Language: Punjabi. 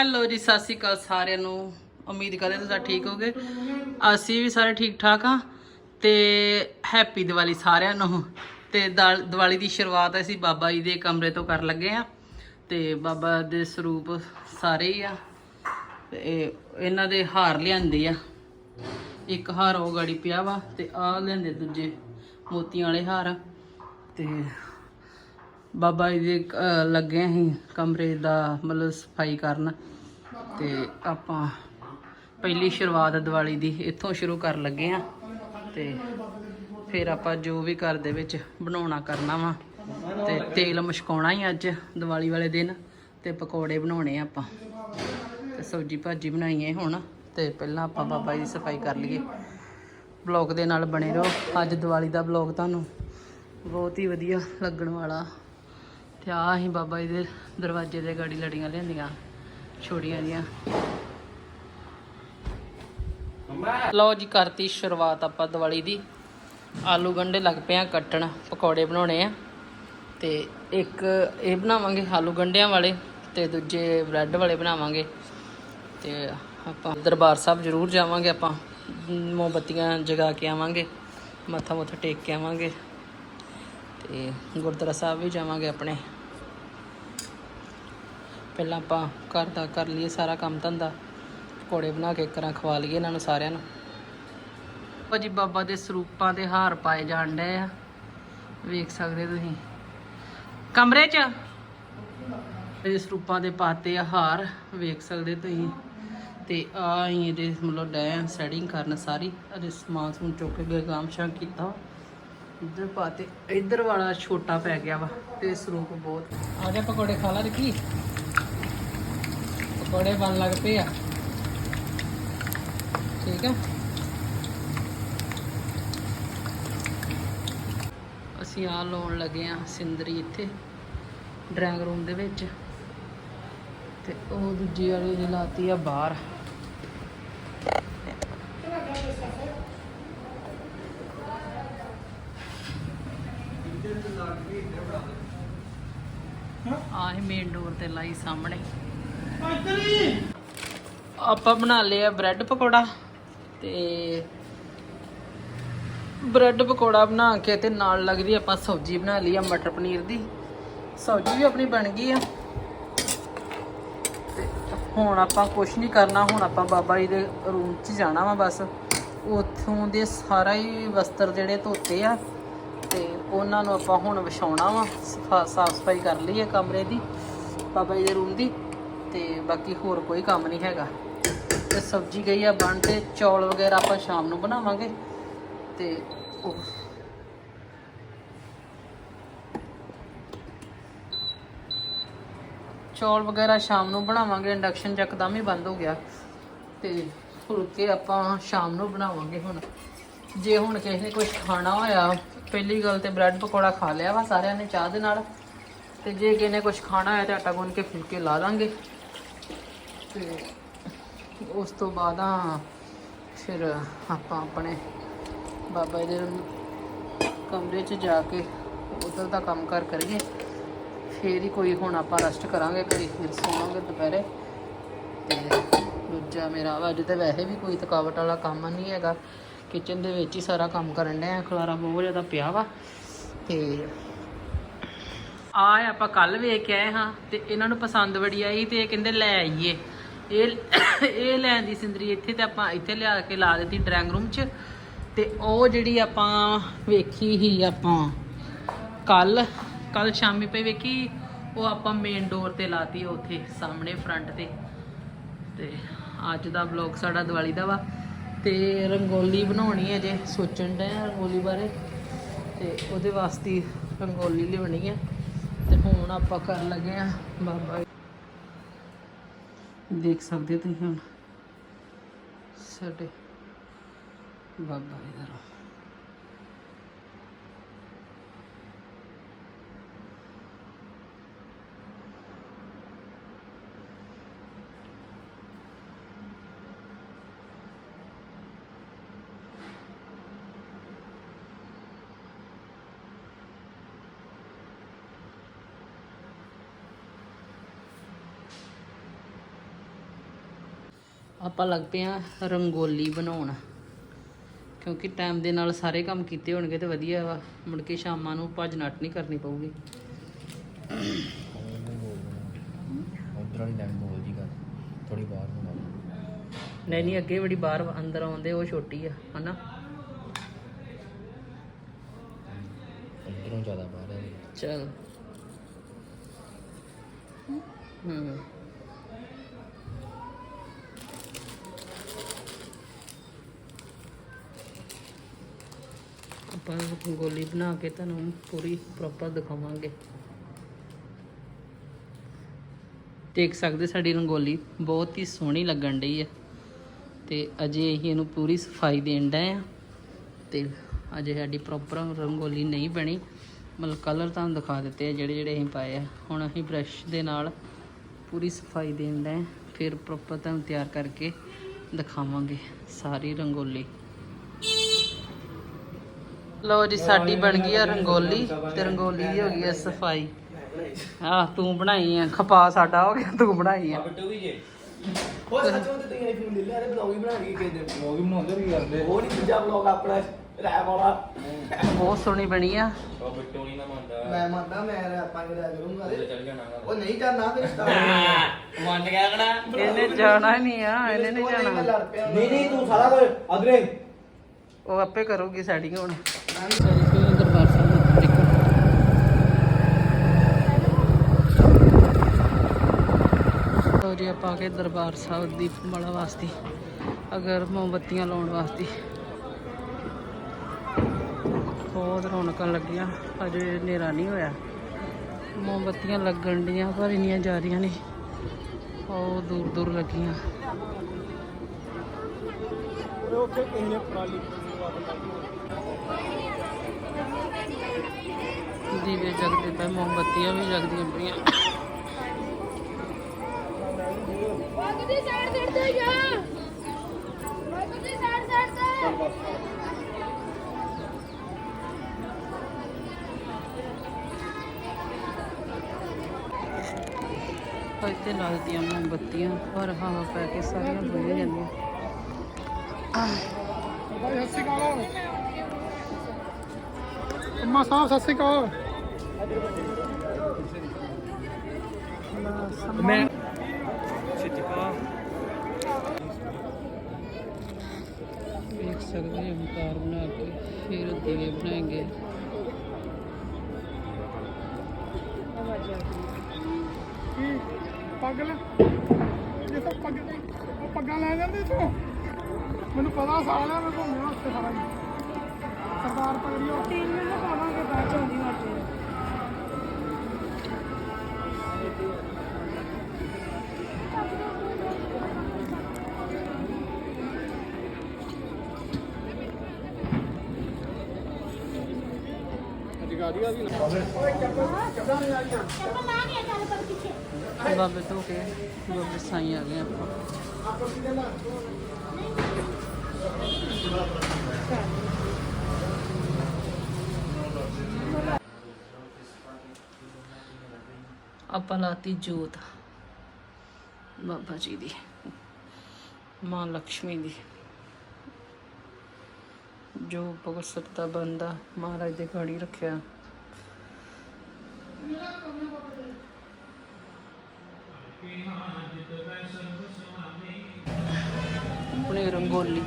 ਹੈਲੋ ਜੀ, ਸਤਿ ਸ਼੍ਰੀ ਅਕਾਲ ਸਾਰਿਆਂ ਨੂੰ। ਉਮੀਦ ਕਰਦੇ ਤੁਸੀਂ ਠੀਕ ਹੋਗੇ ਅਸੀਂ ਵੀ ਸਾਰੇ ਠੀਕ ਠਾਕ ਆ ਤੇ ਹੈਪੀ ਦੀਵਾਲੀ ਸਾਰਿਆਂ ਨੂੰ। ਤੇ ਦਾਲ- ਦੀਵਾਲੀ ਦੀ ਸ਼ੁਰੂਆਤ ਅਸੀਂ ਬਾਬਾ ਜੀ ਦੇ ਕਮਰੇ ਤੋਂ ਕਰਨ ਲੱਗੇ ਆ ਤੇ ਬਾਬਾ ਦੇ ਸਰੂਪ ਸਾਰੇ ਹੀ ਆ। ਤੇ ਇਹ- ਇਹਨਾਂ ਦੇ ਹਾਰ ਲਿਆਂਦੇ ਆ। ਇੱਕ ਹਾਰ ਉਹ ਗਾੜੀ ਪਿਆ ਵਾ ਤੇ ਆਹ ਲਿਆਂਦੇ ਦੂਜੇ ਮੋਤੀਆਂ ਵਾਲੇ ਹਾਰ। ਤੇ ਬਾਬਾ ਜੀ ਦੇ ਲੱਗੇ ਅਸੀਂ ਕਮਰੇ ਦਾ ਮਤਲਬ ਸਫ਼ਾਈ ਕਰਨ ਤੇ ਆਪਾਂ ਪਹਿਲੀ ਸ਼ੁਰੂਆਤ ਦੀਵਾਲੀ ਦੀ ਇੱਥੋਂ ਸ਼ੁਰੂ ਕਰਨ ਲੱਗੇ ਆ ਤੇ ਫਿਰ ਆਪਾਂ ਜੋ ਵੀ ਘਰ ਦੇ ਵਿੱਚ ਬਣਾਉਣਾ ਕਰਨਾ ਵਾ ਤੇ ਤੇਲ ਮਸ਼ਕਾਉਣਾ ਹੀ ਅੱਜ ਦੀਵਾਲੀ ਵਾਲੇ ਦਿਨ ਤੇ ਪਕੌੜੇ ਬਣਾਉਣੇ ਆਪਾਂ ਤੇ ਸਬਜੀ ਭਾਜੀ ਬਣਾਈਏ ਹੁਣ ਤੇ ਪਹਿਲਾਂ ਆਪਾਂ ਬਾਬਾ ਜੀ ਦੀ ਸਫ਼ਾਈ ਕਰ ਲਈਏ। ਬਲੌਗ ਦੇ ਨਾਲ ਬਣੇ ਰਹੋ। ਅੱਜ ਦੀਵਾਲੀ ਦਾ ਬਲੌਗ ਤੁਹਾਨੂੰ ਬਹੁਤ ਹੀ ਵਧੀਆ ਲੱਗਣ ਵਾਲਾ ਤੇ ਆ ਅਸੀਂ ਬਾਬਾ ਜੀ ਦੇ ਦਰਵਾਜ਼ੇ ਦੇ ਗਾੜੀ ਲੜੀਆਂ ਲਿਆਂਦੀਆਂ ਛੋੜੀਆਂ ਦੀਆਂ ਲਓ ਜੀ ਕਰਤੀ ਸ਼ੁਰੂਆਤ ਆਪਾਂ ਦੀਵਾਲੀ ਦੀ। ਆਲੂ ਗੰਡੇ ਲੱਗ ਪਏ ਆ ਕੱਟਣ ਪਕੌੜੇ ਬਣਾਉਣੇ ਆ। ਤੇ ਇੱਕ ਇਹ ਬਣਾਵਾਂਗੇ ਆਲੂ ਗੰਡਿਆਂ ਵਾਲੇ ਤੇ ਦੂਜੇ ਬ੍ਰੈਡ ਵਾਲੇ ਬਣਾਵਾਂਗੇ। ਤੇ ਆਪਾਂ ਦਰਬਾਰ ਸਾਹਿਬ ਜ਼ਰੂਰ ਜਾਵਾਂਗੇ ਆਪਾਂ ਮੋਮਬੱਤੀਆਂ ਜਗਾ ਕੇ ਆਵਾਂਗੇ ਮੱਥਾ ਮੁੱਥਾ ਟੇਕ ਕੇ ਆਵਾਂਗੇ। ਤੇ ਗੁਰਦੁਆਰਾ ਸਾਹਿਬ ਵੀ ਜਾਵਾਂਗੇ ਆਪਣੇ। ਪਹਿਲਾਂ ਆਪਾਂ ਘਰ ਦਾ ਕਰ ਲਈਏ ਸਾਰਾ ਕੰਮ ਧੰਦਾ। ਪਕੌੜੇ ਬਣਾ ਕੇ ਕਰਾਂ ਖਵਾ ਲਈਏ ਇਹਨਾਂ ਨੂੰ ਸਾਰਿਆਂ ਨੂੰ। ਭਾਜੀ ਬਾਬਾ ਦੇ ਸਰੂਪਾਂ ਦੇ ਹਾਰ ਪਾਏ ਜਾਣ ਡਏ ਆ। ਵੇਖ ਸਕਦੇ ਤੁਸੀਂ। ਕਮਰੇ 'ਚ? ਇਹ ਸਰੂਪਾਂ ਦੇ ਪਾਤੇ ਆ ਹਾਰ, ਵੇਖ ਸਕਦੇ ਤੁਸੀਂ। ਤੇ ਆ ਹੀ ਇਹਦੇ ਮਤਲਬ ਡੈ ਸੈਟਿੰਗ ਕਰਨ ਸਾਰੀ। ਅਜੇ ਸਮਾਨ ਸਮੂਨ ਚੁੱਕ ਕੇ ਗਾਮ ਸ਼ਾਂ ਕੀਤਾ। ਇੱਧਰ ਪਾਤੇ ਇੱਧਰ ਵਾਲਾ ਛੋਟਾ ਪੈ ਗਿਆ ਵਾ ਤੇ ਸਰੂਪ ਬਹੁਤ। ਆ ਜਾ ਪਕੌੜੇ ਖਾ ਲਾ ਦੇਖੀ ਪਕੌੜੇ ਬਣ ਲੱਗ ਪਏ ਆ। ਠੀਕ ਆ। ਅਸੀਂ ਆ ਲਾਉਣ ਲੱਗੇ ਆ ਸਿੰਦਰੀ ਇੱਥੇ, ਡਰਾਇੰਗ ਰੂਮ ਦੇ ਵਿੱਚ। ਤੇ ਉਹ ਦੂਜੀ ਵਾਲੀ ਨੇ ਲਾਤੀ ਆ ਬਾਹਰ ਆਹ ਮੇਨ ਡੋਰ ਤੇ ਲਾਈ ਸਾਹਮਣੇ। ਆਪਾਂ ਬਣਾ ਲਿਆ ਬ੍ਰੈਡ ਪਕੌੜਾ ਤੇ ਬ੍ਰੈਡ ਪਕੌੜਾ ਬਣਾ ਕੇ ਤੇ ਨਾਲ ਲੱਗਦੀ ਆਪਾਂ ਸਬਜ਼ੀ ਬਣਾ ਲਈ ਆ ਮਟਰ ਪਨੀਰ ਦੀ। ਸਬਜ਼ੀ ਵੀ ਆਪਣੀ ਬਣ ਗਈ ਆ। ਤੇ ਹੁਣ ਆਪਾਂ ਕੁਝ ਨਹੀਂ ਕਰਨਾ ਹੁਣ ਆਪਾਂ ਬਾਬਾ ਜੀ ਦੇ ਰੂਮ 'ਚ ਜਾਣਾ ਵਾ ਬਸ। ਉੱਥੋਂ ਦੇ ਸਾਰਾ ਹੀ ਵਸਤਰ ਜਿਹੜੇ ਧੋਤੇ ਆ ਤੇ ਉਹਨਾਂ ਨੂੰ ਆਪਾਂ ਹੁਣ ਵਿਛਾਉਣਾ ਵਾ ਸਫਾ ਸਾਫ਼ ਸਫ਼ਾਈ ਕਰ ਲਈ ਹੈ ਕਮਰੇ ਦੀ। ਬਾਬਾ ਜੀ ਦੇ ਰੂਮ ਦੀ ਤੇ ਬਾਕੀ ਹੋਰ ਕੋਈ ਕੰਮ ਨਹੀਂ ਹੈਗਾ। ਤੇ ਸਬਜ਼ੀ ਗਈ ਆ ਬਣ ਤੇ ਚੌਲ ਵਗੈਰਾ ਆਪਾਂ ਸ਼ਾਮ ਨੂੰ ਬਣਾਵਾਂਗੇ ਤੇ ਉਹ ਚੌਲ ਵਗੈਰਾ ਸ਼ਾਮ ਨੂੰ ਬਣਾਵਾਂਗੇ ਇੰਡਕਸ਼ਨ ਯਕਦਮ ਹੀ ਬੰਦ ਹੋ ਗਿਆ ਤੇ ਫੁਲਕੇ ਆਪਾਂ ਸ਼ਾਮ ਨੂੰ ਬਣਾਵਾਂਗੇ ਹੁਣ। ਜੇ ਹੁਣ ਕਿਸੇ ਨੇ ਕੁਝ ਖਾਣਾ ਹੋਇਆ, ਪਹਿਲੀ ਗੱਲ ਤੇ ਬ੍ਰੈਡ ਪਕੌੜਾ ਖਾ ਲਿਆ ਵਾ ਸਾਰਿਆਂ ਨੇ ਚਾਹ ਦੇ ਨਾਲ। ਤੇ ਜੇ ਕਿਸੇ ਨੇ ਕੁਝ ਖਾਣਾ ਹੋਇਆ ਤਾਂ ਆਟਾ ਗੁੰਨ ਕੇ ਫੁਲਕੇ ਲਾ ਦਾਂਗੇ ਤੇ ਉਸ ਤੋਂ ਬਾਅਦ ਆ ਫਿਰ ਆਪਾਂ ਆਪਣੇ ਬਾਬਾ ਜੀ ਦੇ ਕਮਰੇ 'ਚ ਜਾ ਕੇ ਉਧਰ ਦਾ ਕੰਮ ਕਰ ਕਰੀਏ। ਫੇਰ ਹੀ ਕੋਈ ਹੁਣ ਆਪਾਂ ਰੈਸਟ ਕਰਾਂਗੇ ਕਦੀ ਫਿਰ ਸੌਵਾਂਗੇ ਦੁਪਹਿਰੇ। ਤੇ ਦੂਜਾ ਮੇਰਾ ਵਾ, ਅੱਜ ਤਾਂ ਵੈਸੇ ਵੀ ਕੋਈ ਥਕਾਵਟ ਵਾਲਾ ਕੰਮ ਨਹੀਂ ਹੈਗਾ। ਕਿਚਨ ਦੇ ਵਿੱਚ ਹੀ ਸਾਰਾ ਕੰਮ ਕਰਨ ਡਿਆ ਖਲਾਰਾ ਬਹੁਤ ਜ਼ਿਆਦਾ ਪਿਆ ਵਾ। ਤੇ ਆ ਆਪਾਂ ਕੱਲ ਵੇਖ ਕੇ ਆਏ ਹਾਂ ਤੇ ਇਹਨਾਂ ਨੂੰ ਪਸੰਦ ਬੜੀ ਆਈ ਤੇ ਇਹ ਕਹਿੰਦੇ ਲੈ ਆਈਏ। ਇਹ ਇਹ ਲੈਣ ਦੀ ਸਿੰਦਰੀ ਇੱਥੇ ਤੇ ਆਪਾਂ ਇੱਥੇ ਲਿਆ ਕੇ ਲਾ ਦਿੱਤੀ ਡਰਾਇੰਗ ਰੂਮ 'ਚ ਤੇ ਉਹ ਜਿਹੜੀ ਆਪਾਂ ਵੇਖੀ ਹੀ ਆਪਾਂ ਕੱਲ ਕੱਲ ਸ਼ਾਮੀ ਪਈ ਵੇਖੀ, ਉਹ ਆਪਾਂ ਮੇਨ ਡੋਰ ਤੇ ਲਾਤੀ ਉੱਥੇ, ਸਾਹਮਣੇ ਫਰੰਟ ਤੇ। ਤੇ ਅੱਜ ਦਾ ਵਲੌਗ ਸਾਡਾ ਦੀਵਾਲੀ ਦਾ ਵਾ। ਤੇ ਰੰਗੋਲੀ ਬਣਾਉਣੀ ਹੈ ਜੇ ਸੋਚਣ ਡਏ ਰੰਗੋਲੀ ਬਾਰੇ। ਤੇ ਉਹਦੇ ਵਾਸਤੇ ਰੰਗੋਲੀ ਲਿਆਉਣੀ ਹੈ। ਹੁਣ ਆਪਾਂ ਕਰਨ ਲੱਗੇ ਆ ਬਾਬਾ ਜੀ। ਦੇਖ ਸਕਦੇ ਤੁਸੀਂ ਹੁਣ ਸਾਡੇ ਬਾਬਾ ਜੀ ਆਪਾਂ ਲੱਗ ਪਏ ਆ ਰੰਗੋਲੀ ਬਣਾਉਣ। ਕਿਉਂਕਿ ਟਾਈਮ ਦੇ ਨਾਲ ਸਾਰੇ ਕੰਮ ਕੀਤੇ ਹੋਣਗੇ ਤੇ ਵਧੀਆ ਵਾ। ਮੁੜ ਕੇ ਸ਼ਾਮਾਂ ਨੂੰ ਭੱਜ ਨੱਟ ਨਹੀਂ ਕਰਨੀ ਪਊਗੀ। ਉਧਰ ਵਾਲੀ ਲਾਈਨ ਬੋਲ ਜੀ ਕਰ ਥੋੜੀ ਬਾਹਰ ਨੂੰ ਲਾ ਨਹੀਂ ਨਹੀਂ ਅੱਗੇ ਬੜੀ ਬਾਹਰ ਅੰਦਰ ਆਉਂਦੇ ਉਹ ਛੋਟੀ ਆ ਹਨਾ? ਉਧਰੋਂ ਜ਼ਿਆਦਾ ਬਾਹਰ ਹੈ ਚਲ। ਹੂੰ। ਆਪਾਂ ਰੰਗੋਲੀ ਬਣਾ ਕੇ ਤੁਹਾਨੂੰ ਪੂਰੀ ਪ੍ਰੋਪਰ ਦਿਖਾਵਾਂਗੇ। ਦੇਖ ਸਕਦੇ ਸਾਡੀ ਰੰਗੋਲੀ ਬਹੁਤ ਹੀ ਸੋਹਣੀ ਲੱਗਣ ਡਈ ਹੈ ਤੇ ਅਜੇ ਅਸੀਂ ਇਹਨੂੰ ਪੂਰੀ ਸਫ਼ਾਈ ਦੇਣ ਡਏ ਆ। ਤੇ ਅਜੇ ਸਾਡੀ ਪ੍ਰੋਪਰ ਰੰਗੋਲੀ ਨਹੀਂ ਬਣੀ। ਮਤਲਬ ਕਲਰ ਤੁਹਾਨੂੰ ਦਿਖਾ ਦਿੱਤੇ ਆ ਜਿਹੜੇ ਜਿਹੜੇ ਅਸੀਂ ਪਾਏ ਆ। ਹੁਣ ਅਸੀਂ ਬ੍ਰਸ਼ ਦੇ ਨਾਲ ਪੂਰੀ ਸਫ਼ਾਈ ਦੇਣ ਡਏ ਫਿਰ ਪ੍ਰੋਪਰ ਤੁਹਾਨੂੰ ਤਿਆਰ ਕਰਕੇ ਦਿਖਾਵਾਂਗੇ ਸਾਰੀ ਰੰਗੋਲੀ। ਲਓ ਜੀ ਸਾਡੀ ਬਣ ਗਈ ਆ ਰੰਗੋਲੀ ਤੇ ਰੰਗੋਲੀ ਦੀ ਹੋ ਗਈ ਆ ਸਫ਼ਾਈ। ਆ ਤੂੰ ਬਣਾਈ ਆ। ਖਪਾ ਸਾਡਾ ਹੋ ਗਿਆ ਤੂੰ ਬਣਾਈ ਆ। ਬਿੱਟੂ ਵੀ ਜੇ ਉਹ ਸੱਚ ਉਹ ਤੇ ਤੁਸੀਂ ਆਈਫੋਨ ਲੈ ਲਿਆ ਤੇ ਬਲੌਗ ਹੀ ਬਣਾ ਕੇ ਕਿਸੇ ਦਿਨ। ਲੋਗ ਵੀ ਬਣਾਉਂਦੇ ਵੀ ਕਰਦੇ। ਉਹ ਨਹੀਂ ਦੂਜਾ ਬਲੌਗ ਆਪਣਾ ਰੈਪ ਵਾਲਾ। ਬਹੁਤ ਸੋਹਣੀ ਬਣੀ ਆ। ਉਹ ਬਿੱਟੂ ਨਹੀਂ ਨਾ ਮੰਨਦਾ। ਮੈਂ ਮੰਨਦਾ ਕਰੂੰਗਾ। ਚੱਲ ਜਾਣਾ ਉਹ ਨਹੀਂ ਕਰਨਾ ਫਿਰ ਮੰਨ ਗਿਆ ਕਣਾ ਇਹਨੇ ਜਾਣਾ ਨਹੀਂ ਆ ਇਹਨੇ ਨਹੀਂ ਜਾਣਾ। ਨਹੀਂ ਨਹੀਂ ਤੂੰ ਸਾਰਾ ਕੁਝ ਅਗਰੇ ਉਹ ਆਪੇ ਕਰੂਗੀ ਸੈਟਿੰਗ ਹੁਣ। ਮੈਂ ਵੀ ਜੀ, ਆਪਾਂ ਆ ਗਏ ਦਰਬਾਰ ਸਾਹਿਬ ਦੀ ਮਾਲਾ ਵਾਸਤੇ, ਅਗਰ ਮੋਮਬੱਤੀਆਂ ਲਾਉਣ ਵਾਸਤੇ। ਬਹੁਤ ਰੌਣਕਾਂ ਲੱਗੀਆਂ, ਅਜੇ ਹਨੇਰਾ ਨਹੀਂ ਹੋਇਆ। ਮੋਮਬੱਤੀਆਂ ਲੱਗਣ ਡੀਆਂ, ਪਰ ਇੰਨੀਆਂ ਜਾ ਰਹੀਆਂ ਨੇ। ਉਹ ਦੂਰ ਦੂਰ ਲੱਗੀਆਂ। ਉੱਥੇ ਕਿਸੇ ਨੇ ਦੀਵੇ ਜਗਦੇ ਪਏ ਮੋਮਬੱਤੀਆਂ ਵੀ ਜਗਦੀਆਂ ਪਈਆਂ। ਬਾਗੂ ਦੀ ਸਾਈਡ ਸਾਈਡ ਤੇ ਜਾ ਬਾਗੂ ਦੀ ਸਾਈਡ ਸਾਈਡ ਤੇ ਇੱਥੇ ਲੱਗਦੀਆਂ ਮੋਮਬੱਤੀਆਂ ਪਰ ਹਵਾ ਪੈ ਕੇ ਸਾਰੀਆਂ ਬੁਝ ਜਾਂਦੀਆਂ। ਸਤਿ ਸ਼੍ਰੀ ਅਕਾਲ। ਅੰਮਾ ਸਾਹਿਬ ਸਤਿ ਸ਼੍ਰੀ ਅਕਾਲ। ਮੈਂ ਦੇਖ ਸਕਦੇ ਹਾਂ ਬਣਾ ਕੇ ਫਿਰ ਦੀਵੇ ਬਣਾएंगे ਕੀ? ਪੱਗ ਲੈ। ਇਹ ਤਾਂ ਪੱਗ ਉਹ ਪੱਗਾਂ ਲੈ ਜਾਂਦੇ ਤੂੰ ਮੈਨੂੰ ਪਤਾ ਸਾਲਿਆ ਮੈਂ ਘੁੰਮਿਆ ਉੱਥੇ ਸਾਰਾ ਬਾਬੇ ਤੋਂ ਕੇ ਬਾਬੇ ਸਾਈਂ ਆ ਗਏ ਆਪਾਂ ਆਪਾਂ ਲਾਤੀ ਜੋਤ। ਬਾਬਾ ਜੀ ਦੀ। ਮਾਂ ਲక్ష్ਮੀ ਦੀ। ਜੋ ਭਗਤ ਸਕਦਾ ਬੰਦਾ ਮਹਾਰਾਜ ਦੇ ਗਾੜੀ ਰੱਖਿਆ। ਆਪਣੀ ਰੰਗੋਲੀ